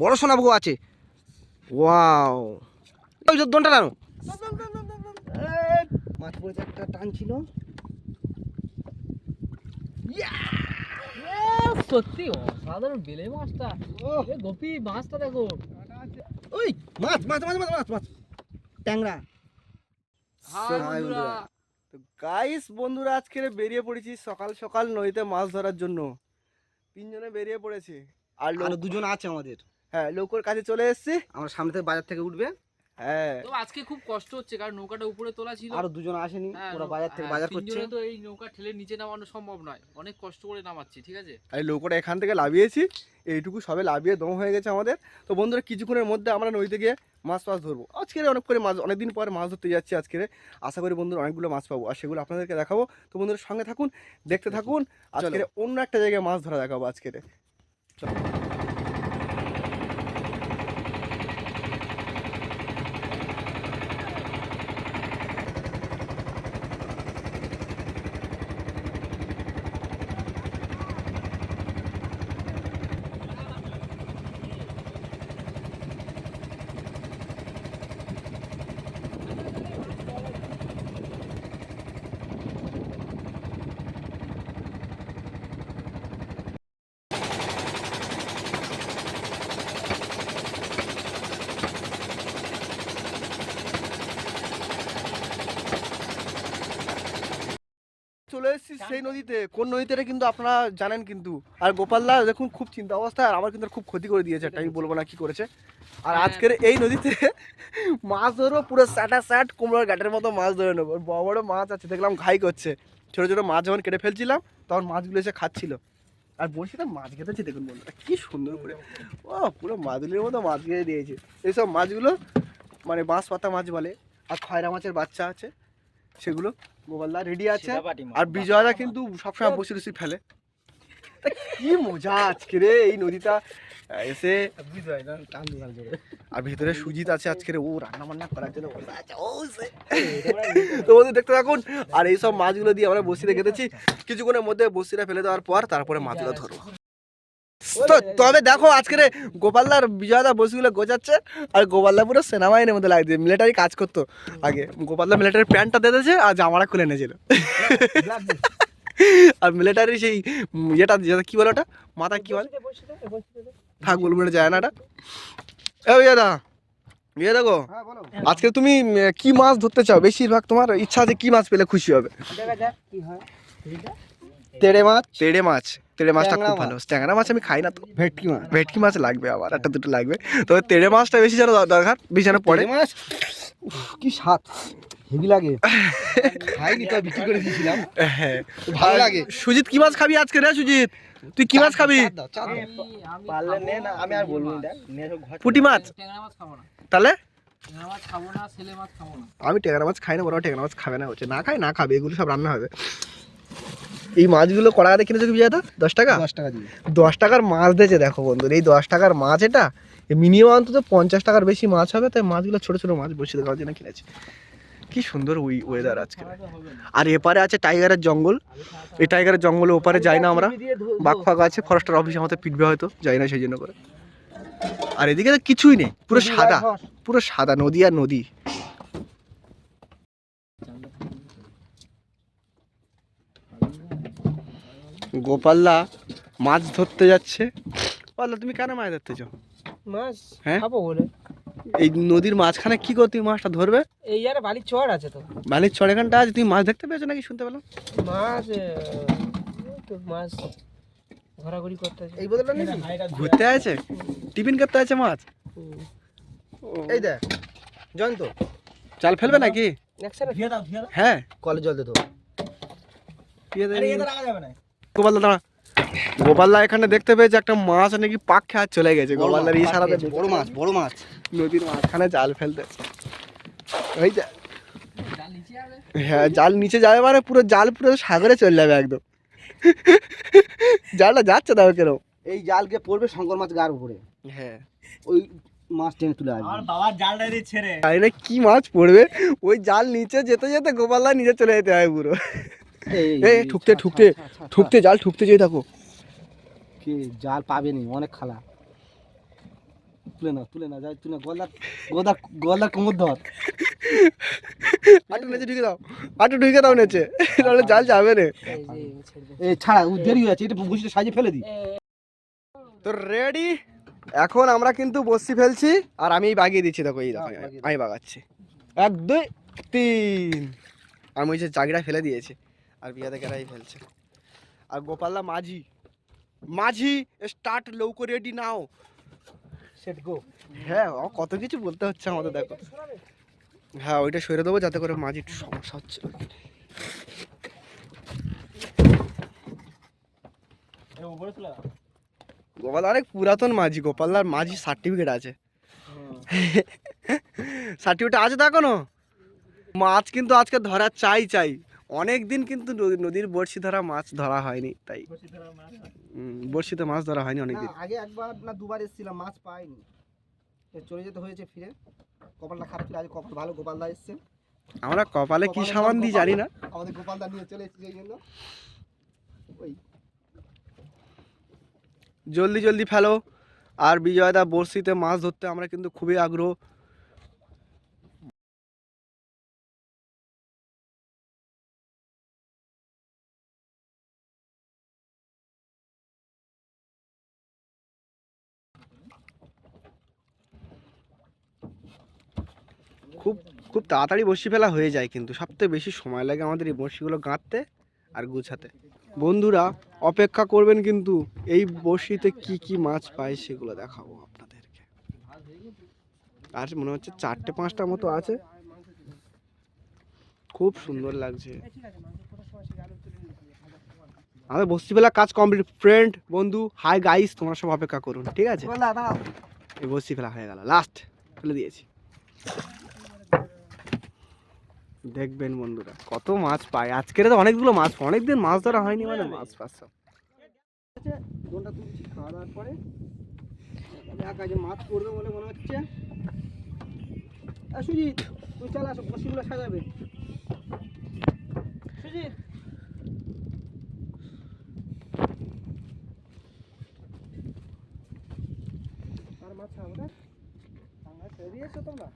বড় সোনাবু আছে। ওয়াও। ওই যে দনটা টানো মাছ পড়েছে একটা টান ছিল। সত্যি অসাধারণ বেলে মাছটা। গোপি মাছটা দেখো। ওই মাছ মাছ মাছ মাছ মাছ মাছ। ট্যাংরা। গাইস বন্ধুরা। আজকে বেরিয়ে পড়েছি সকাল সকাল নদীতে মাছ ধরার জন্য। তিনজনে বেরিয়ে পড়েছে। আর আরও দুজন আছে আমাদের। হ্যাঁ লোকের কাছে চলে এসেছি। আমরা সামনে থেকে বাজার থেকে উঠবে। হ্যাঁ। তো আজকে খুব কষ্ট হচ্ছে কারণ নৌকাটা উপরে তোলা ছিল। আরও দুজন আসেনি হ্যাঁ, ওরা বাজার থেকে হ্যাঁ, বাজার করছে। তো এই নৌকা ঠেলে নিচে নামানো সম্ভব নয়। অনেক কষ্ট করে নামাচ্ছি ঠিক আছে? আর লোকটা এখান থেকে লাভিয়েছি। এইটুকু সবে লাভিয়ে দম হয়ে গেছে আমাদের। তো বন্ধুরা কিছুক্ষণের মধ্যে আমরা নদীতে গিয়ে মাছ ফাছ ধরবো। আজকে অনেক করে মাছ অনেকদিন পরে মাছ ধরতে যাচ্ছি আজকে আশা করি বন্ধুরা অনেকগুলো মাছ পাবো আর সেগুলো আপনাদেরকে দেখাবো। তো বন্ধুরা সঙ্গে থাকুন দেখতে থাকুন। আজকে অন্য একটা জায়গায় মাছ ধরা দেখাবো আজকে চলে। এসেছি সেই নদীতে। কোন নদীতে এটা কিন্তু আপনারা জানেন কিন্তু। আর গোপালদা দেখুন খুব চিন্তা অবস্থা আর আমার কিন্তু খুব ক্ষতি করে দিয়েছে একটা আমি বলব না কি করেছে। আর হ্যাঁ। আজকের এই নদীতে মাছ ধরবো পুরো স্যাটা স্যাট কুমড়োর ঘাটের মতো মাছ ধরে নেব। বড় বড় মাছ আছে দেখলাম ঘাই করছে। ছোটো ছোটো মাছ যখন কেটে ফেলছিলাম তখন মাছগুলো এসে খাচ্ছিল। আর বলছিলাম মাছ খেতেছি? দেখুন বন্ধুটা কি সুন্দর করে। ও পুরো মাদুলির মতো মাছ খেতে দিয়েছে। এইসব মাছগুলো মানে বাঁশ পাতা মাছ বলে আর খয়রা মাছের বাচ্চা আছে সেগুলো গোপালদা রেডি আছে। আর বিজয়রা কিন্তু সবসময় বসে বসে ফেলে। কি মজা আজকে রে এই নদীটা। এসে আর ভিতরে সুজিত আছে আজকে ও রান্না বান্না করার জন্য তো বন্ধু দেখতে থাকুন। আর এই সব মাছগুলো দিয়ে আমরা বসিতে কেটেছি কিছুক্ষণের মধ্যে বসিটা ফেলে দেওয়ার পর তারপরে মাছগুলো ধরবো। তো তবে দেখো আজকে রে গোপালদার বিজয়দা বসিগুলো গোছাচ্ছে আর গোপালদা পুরো সেনাবাহিনীর মধ্যে লাগছে মিলিটারি কাজ করতো আগে। গোপালদা মিলিটারি প্যান্টটা দিয়েছে আর জামাটা খুলে এনেছিল। আর মিলিটারি সেই ইয়েটা যেটা কি বলে ওটা? মাথা কি বলে? থাক বলব যায় না এটা। এ ইয়ে দা ইয়ে দেখো আজকে তুমি কি মাছ ধরতে চাও? বেশিরভাগ তোমার ইচ্ছা আছে কি মাছ পেলে খুশি হবে। তেড়ে মাছ? তেড়ে মাছ। তেড়ে মাছটা খুব ভালো। ট্যাংরা মাছ আমি খাই না তো। ভেটকি মাছ। ভেটকি মাছ লাগবে আবার একটা দুটো লাগবে। তবে তেড়ে মাছটা বেশি যেন দরকার বেশি যেন পড়ে। মাছ? কি স্বাদ। হেভি লাগে। খাইনি তো বিক্রি করে দিয়েছিলাম। হ্যাঁ। ভালো লাগে। সুজিত কি মাছ খাবি আজকে রে সুজিত? তুই কি মাছ খাবি? পারলে নে না আমি আর বলব পুঁটি মাছ। ট্যাংরা মাছ খাব না। তাহলে? ট্যাংরা মাছ খাব না ছেলে মাছ খাব না। আমি টেংরা মাছ খাই না বড় টেংরা মাছ খাবে না। হচ্ছে না খাই না খাবে এগুলো সব রান্না হবে। এই মাছগুলো কড়া করে কিনেছো কি বিজয়দা? দশ টাকা? দশ টাকা দিয়ে। দশ টাকার মাছ দিয়েছে দেখো বন্ধু এই দশ টাকার মাছ এটা মিনিমাম অন্তত পঞ্চাশ টাকার বেশি মাছ হবে তাই মাছগুলো ছোট ছোট মাছ বসে দেওয়ার জন্য কিনেছি। কি সুন্দর ওই ওয়েদার আজকে। আর এপারে আছে টাইগারের জঙ্গল। এই টাইগারের জঙ্গলে ওপারে যাই না আমরা। বাঘ ফাঘ আছে ফরেস্টার অফিস আমাদের পিটবে হয়তো যাই না সেই জন্য করে। আর এদিকে তো কিছুই নেই পুরো সাদা পুরো সাদা নদী আর নদী। গোপাল্লা মাছ ধরতে যাচ্ছে। পাল্লা তুমি কেন মাছ ধরতে চাও মাছ হ্যাঁ? খাব বলে। এই নদীর মাঝখানে কি করে তুমি মাছটা ধরবে? এই আর বালির চড় আছে তো। বালির চড়েখানটা আছে তুমি মাছ দেখতে পেয়েছ নাকি শুনতে পেলাম? মাছ তো মাছ ঘোরাঘুরি করতে আছে। এই বোতলটা নিবি? ঘুরতে আছে? টিফিন করতে আছে মাছ? এই দেখ জয়ন্ত চাল ফেলবে নাকি? হ্যাঁ। কলে জল দে তো। গোপালদা দাঁড়া গোপালদা এখানে দেখতে পেয়েছে একটা মাছ নাকি পাক খেয়ে চলে গেছে। গোপালদার ইশারাতে বড় মাছ বড় মাছ। নদীর মাঝখানে জাল ফেলতে। ওই যা জাল নিচে হ্যাঁ জাল নিচে যাবে মানে পুরো জাল পুরো সাগরে চলে যাবে একদম। জালটা যাচ্ছে দাও কেন? এই জালকে পড়বে শঙ্কর মাছ গার উপরে। হ্যাঁ। ওই মাছ টেনে তুলে আসবে। জানি না? কি মাছ পড়বে? ওই জাল নিচে যেতে যেতে গোপালদা নিচে চলে যেতে হয় পুরো। এই ঠুকতে ঠুকতে ঠুকতে জাল ঠুকতে যেয়ে থাকো। কি জাল পাবে নি? অনেক খালা। তুলে না তুলে না যাই তুলে গলার গলার গলার কোমর ধর। আটু নেচে ঢুকে দাও। আটু ঢুকে দাও নেচে। নাহলে জাল যাবে রে। এই যে ছেড়ে দে। এ ছাড়া ও দেরি হয়ে যাচ্ছে। এটা বসিটা সাইজে ফেলে দিই তো রেডি এখন আমরা কিন্তু বসি ফেলছি। আর আমি বাগিয়ে দিচ্ছি দেখো এই দেখো। আমি বাগাচ্ছি। এক দুই তিন। আমি ওই যে জাগিরা ফেলে দিয়েছি। আর বিয়াদে কেরাই ফেলছে। আর গোপালদা মাঝি। মাঝি স্টার্ট লৌকো রেডি নাও। সেট গো হ্যাঁ ও কত কিছু বলতে হচ্ছে আমাদের দেখো। হ্যাঁ ওইটা সরে দেবো যাতে করে মাঝি একটু সমস্যা হচ্ছে। গোপাল অনেক পুরাতন মাঝি গোপালদার মাঝি সার্টিফিকেট আছে। সার্টিফিকেট আছে তো এখনও? মাছ কিন্তু আজকে ধরা চাই চাই। অনেক দিন কিন্তু নদীর বড়শি ধরা মাছ ধরা হয়নি তাই। বড়শিতে মাছ ধরা হয়নি অনেক দিন আগে একবার না দুবার এসেছিলাম মাছ পাইনি। চলে যেতে হয়েছে ফিরে। কপালটা খারাপ ছিল আজ কপাল ভালো গোপালদা এসছে। আমরা কপালে কি সামান দিই জানি না। আমাদের গোপালদা নিয়ে চলে এসেছে এই জন্য। ওই। জলদি জলদি ফেলো। আর বিজয়দা বড়শিতে মাছ ধরতে আমরা কিন্তু খুবই আগ্রহ। খুব খুব তাড়াতাড়ি বড়শি ফেলা হয়ে যায় কিন্তু। সবথেকে বেশি সময় লাগে আমাদের এই বড়শিগুলো গাঁথতে আর গুছাতে। বন্ধুরা অপেক্ষা করবেন কিন্তু এই বড়শিতে কি কি মাছ পায় সেগুলো দেখাবো আপনাদেরকে। আর মনে হচ্ছে চারটে পাঁচটা মতো আছে। খুব সুন্দর লাগছে। আমাদের বস্তিবেলা কাজ কমপ্লিট। ফ্রেন্ড বন্ধু হাই গাইস তোমরা সব অপেক্ষা করুন ঠিক আছে? এই বস্তি ফেলা হয়ে গেল। লাস্ট ফেলে দিয়েছি। দেখবেন বন্ধুরা। কত মাছ পায়? আজকের তো অনেকগুলো মাছ অনেকদিন মাছ ধরা হয়নি মানে মাছ পাচ্ছ দোনটা তুলছি খাওয়া দাওয়ার পরে। কাজে মাছ পড়বে বলে মনে হচ্ছে। সুজিত তুই চল আসো বসিগুলো সাজাবে। সুজিত।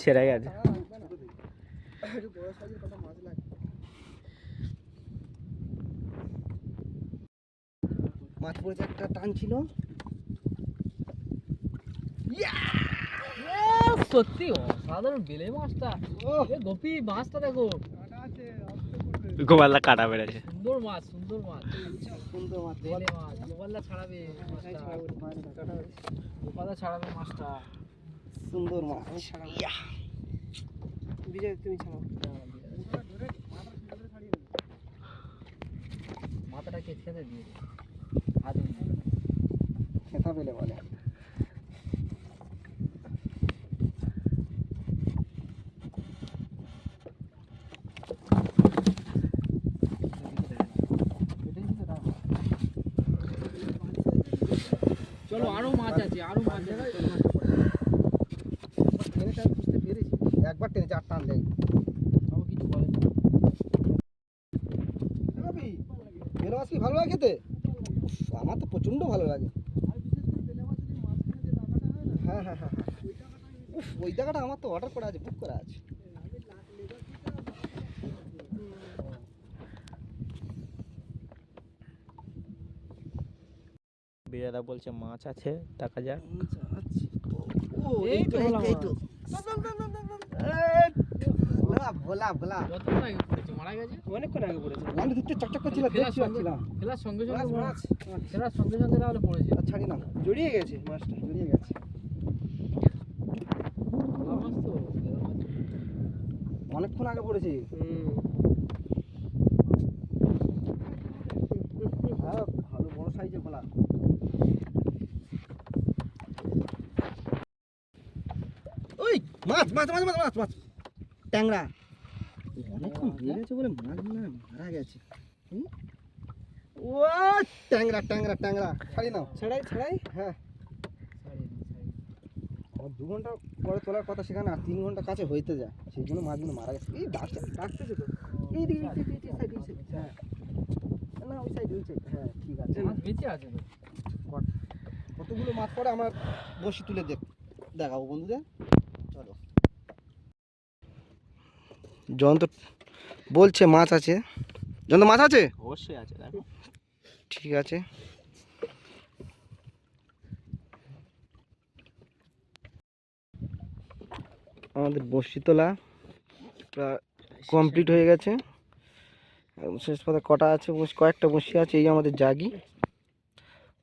ছেড়ে গেছে। একটু বড় সাইজের কত মাছ লাগবে মাছ পড়েছে একটা টান ছিল। সত্যি অসাধারণ বেলে মাছটা। গোপি মাছটা দেখো। গোপালদা কাটা বেড়েছে। সুন্দর মাছ সুন্দর মাছ। সুন্দর মাছ। বেলে মাছ গোপালদা ছাড়াবে মাছটা। গোপালদা ছাড়াবে মাছটা। সুন্দর মাছ। বিজয় তুমি ছাড়াও মাথাটা কেটে কেটে দিয়ে। হাতে। খেতা পেলে বলে চলো আরও মাছ আছে আরও মাছ আছে টেনে টান বুঝতে পেরেছি একবার টেনেছে আর টান দেয় তাও কিছু বলে না। বেলে মাছ কি ভালো লাগে খেতে আমার তো প্রচণ্ড ভালো লাগে। হ্যাঁ হ্যাঁ হ্যাঁ হ্যাঁ। উফ, ওই জায়গাটা আমার তো অর্ডার করা আছে বুক করা আছে। বিজয়দা বলছে মাছ আছে দেখা যাক ও এই এই তো তো এই তো ভোলা ভোলা। মারা গেছে? অনেকক্ষণ আগে পড়েছে। আমি ধরতে চকচক করছিল ফেলার দেখছি সঙ্গে পাচ্ছিলাম। ফেলার সঙ্গে মাছ, সঙ্গে মাছ। ফেলার সঙ্গে সঙ্গে তাহলে পড়েছে। আর ছাড়ি না। জড়িয়ে গেছে মাছটা জড়িয়ে গেছে। ভালো মাছ তো মাছ। অনেকক্ষণ আগে পড়েছে। হ্যাঁ ভালো বড় ওই মাছ মাছ মাছ মাছ মাছ মাছ। ট্যাংরা। বেড়েছে বলে মাছ হয় মারা গেছে? ও ট্যাংরা ট্যাংরা ট্যাংরা। ছাড়ি নাও। ছাড়াই ছাড়াই? হ্যাঁ। দু ঘণ্টা পরে তোলার কথা সেখানে আর তিন ঘণ্টা কাছে হইতে যায়। সেই জন্য মাছগুলো মারা গেছে। এই ডাকছে ডাকতেছে তো। এই দিকে সাইডে, হ্যাঁ। না ওই সাইড ওই সাইড। হ্যাঁ ঠিক আছে। মাছ বেঁচে আছে তো। কতগুলো মাছ পরে আমার বসি তুলে দেখ দেখাবো বন্ধুদের। চলো। জয়ন্ত বলছে মাছ আছে। জয়ন্ত মাছ আছে? অবশ্যই আছে ঠিক আছে। আমাদের বসি তোলা প্রায় কমপ্লিট হয়ে গেছে। শেষ পথে কটা আছে বস- কয়েকটা বসি আছে এই আমাদের জাগি।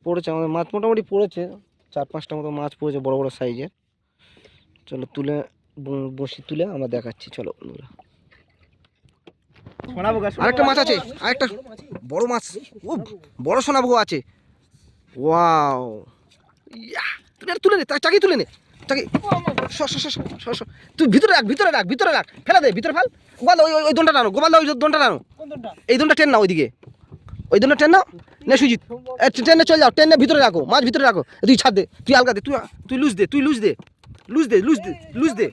পড়েছে আমাদের মাছ মোটামুটি পড়েছে। চার পাঁচটা মতো মাছ পড়েছে বড় বড় সাইজের চলো তুলে বসি তুলে আমরা দেখাচ্ছি চলো বন্ধুরা। আরেকটা মাছ আছে আরেকটা বড় মাছ ও বড় সোনাভোগ আছে। ওয়াও। ইয়া তুলে তুলে নে তাকে তুলে নে সর তুই ভিতরে রাখ ভিতরে রাখ ভিতরে রাখ ফেলা দে ভিতরে ফেল। গোপাল ওই ওই- ওই দনটা টানো গোপাল ওই দনটা টানো। এই দনটা টেন না ওইদিকে। ওই দনটা টেন না নে সুজিত। এ, ট্রেনে চলে যাও ট্রেনে ভিতরে রাখো মাছ ভিতরে রাখো। তুই ছাদ দে তুই আলগা দে তুই তুই লুজ দে তুই লুজ দে লুজ দে লুজ দে লুজ দে।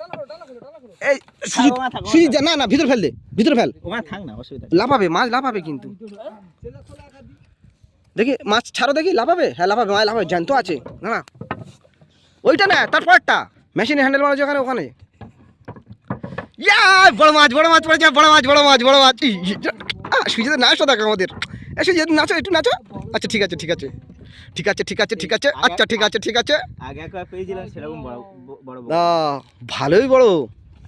এই সুজিত সুজিত না না ভিতরে ফেল দে ভিতরে ফেল। থাক না অসুবিধা লাফাবে মাছ লাফাবে কিন্তু। দেখি মাছ ছাড়ো দেখি লাফাবে? হ্যাঁ লাফাবে মাছ লাফাবে জ্যান্ত আছে। না না। ওইটা না তারপরটা মেশিনে হ্যান্ডেল মারা ওখানে ওখানে। ইয়া বড় মাছ বড় মাছ পড়েছে বড় মাছ বড় মাছ বড় মাছ। সুজিত নাচো দেখ আমাদের। এ সুজিত নাচো একটু নাচো। আচ্ছা ঠিক আছে ঠিক আছে। ঠিক আছে ঠিক আছে ঠিক আছে। আচ্ছা ঠিক আছে ঠিক আছে। আগে একবার পেয়েছিলাম সেরকম বড় বড়। ভালোই বড়।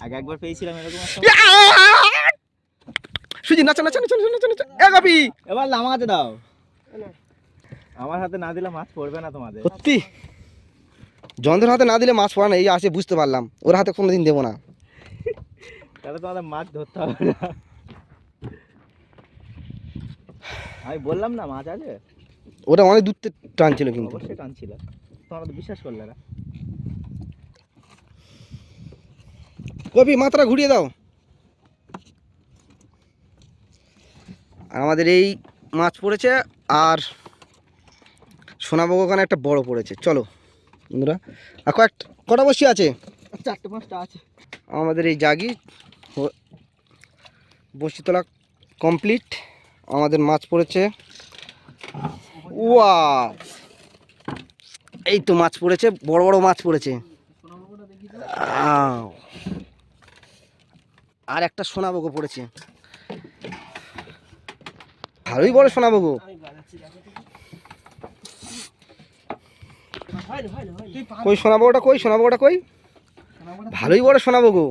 আগে একবার পেয়েছিলাম এরকম! সুজিত নাচো নাচো নাচো নাচো নাচো। এ গাবি এবার লামাতে দাও। আমার হাতে না দিলে মাছ পড়বে না তোমাদের। সত্যি? জন্দের হাতে না দিলে মাছ পড়া না এই আসে বুঝতে পারলাম। ওর হাতে কোনোদিন দেবো না। তাহলে তোমাদের মাছ ধরতে হবে না। আমি বললাম না মাছ আছে? ওটা অনেক দূর থেকে টানছিল কিন্তু। অবশ্যই টানছিল। তোমরা তো বিশ্বাস করলে না। কপি মাত্রা ঘুরিয়ে দাও। আর আমাদের এই মাছ পড়েছে আর সোনাবগ ওখানে একটা বড় পড়েছে। চলো বন্ধুরা। আর কয়েক কটা বসি আছে? চারটে পাঁচটা আছে। আমাদের এই জাগি বসি তোলা কমপ্লিট। আমাদের মাছ পড়েছে। ওয়া এই তো মাছ পড়েছে বড় বড় মাছ পড়েছে। আর একটা সোনাবগো পড়েছে। ভালোই বড় সোনাবগো। কই সোনাবগোটা কই? সোনাবগোটা কই? ভালোই বড় সোনাবগো।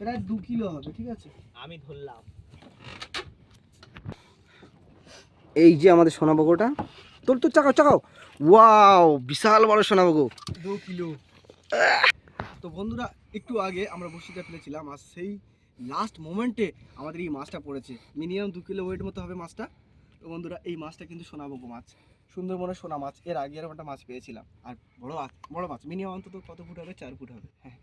প্রায় দু কিলো হবে ঠিক আছে? আমি ধরলাম। এই যে আমাদের সোনাবগোটা। তোর তো চাকাও চাকাও। ওয়াও বিশাল বড় সোনাবগো। দু কিলো। তো বন্ধুরা একটু আগে আমরা বসিতে ফেলেছিলাম আর সেই লাস্ট মোমেন্টে আমাদের এই মাছটা পড়েছে। মিনিমাম দু কিলো ওয়েট মতো হবে মাছটা। তো বন্ধুরা, এই মাছটা কিন্তু সোনাবগো মাছ। সুন্দরবনের সোনা মাছ। এর আগে এরকম একটা মাছ পেয়েছিলাম। আর বড় মাছ বড় মাছ। মিনিমাম অন্তত কত ফুট হবে? চার ফুট হবে। হ্যাঁ।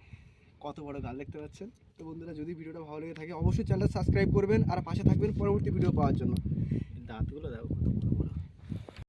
কত বড় গাল দেখতে পাচ্ছেন? তো বন্ধুরা, যদি ভিডিওটা ভালো লেগে থাকে, অবশ্যই চ্যানেলটা সাবস্ক্রাইব করবেন। আর পাশে থাকবেন পরবর্তী ভিডিও পাওয়ার জন্য। দাঁতগুলো দেখো।